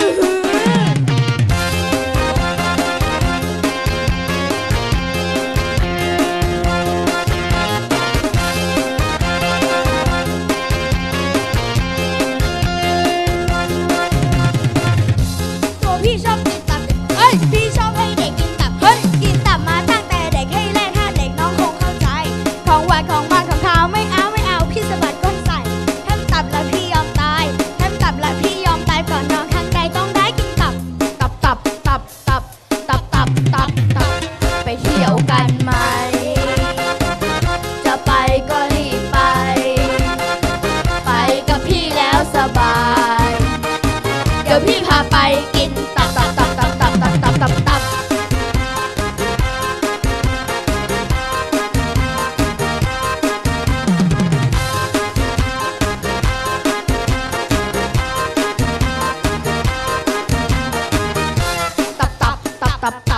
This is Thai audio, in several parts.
Uh-huh. ไปกินตับตับตับตับตับตับตับตับตับตับตับตับตับ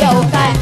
Ya.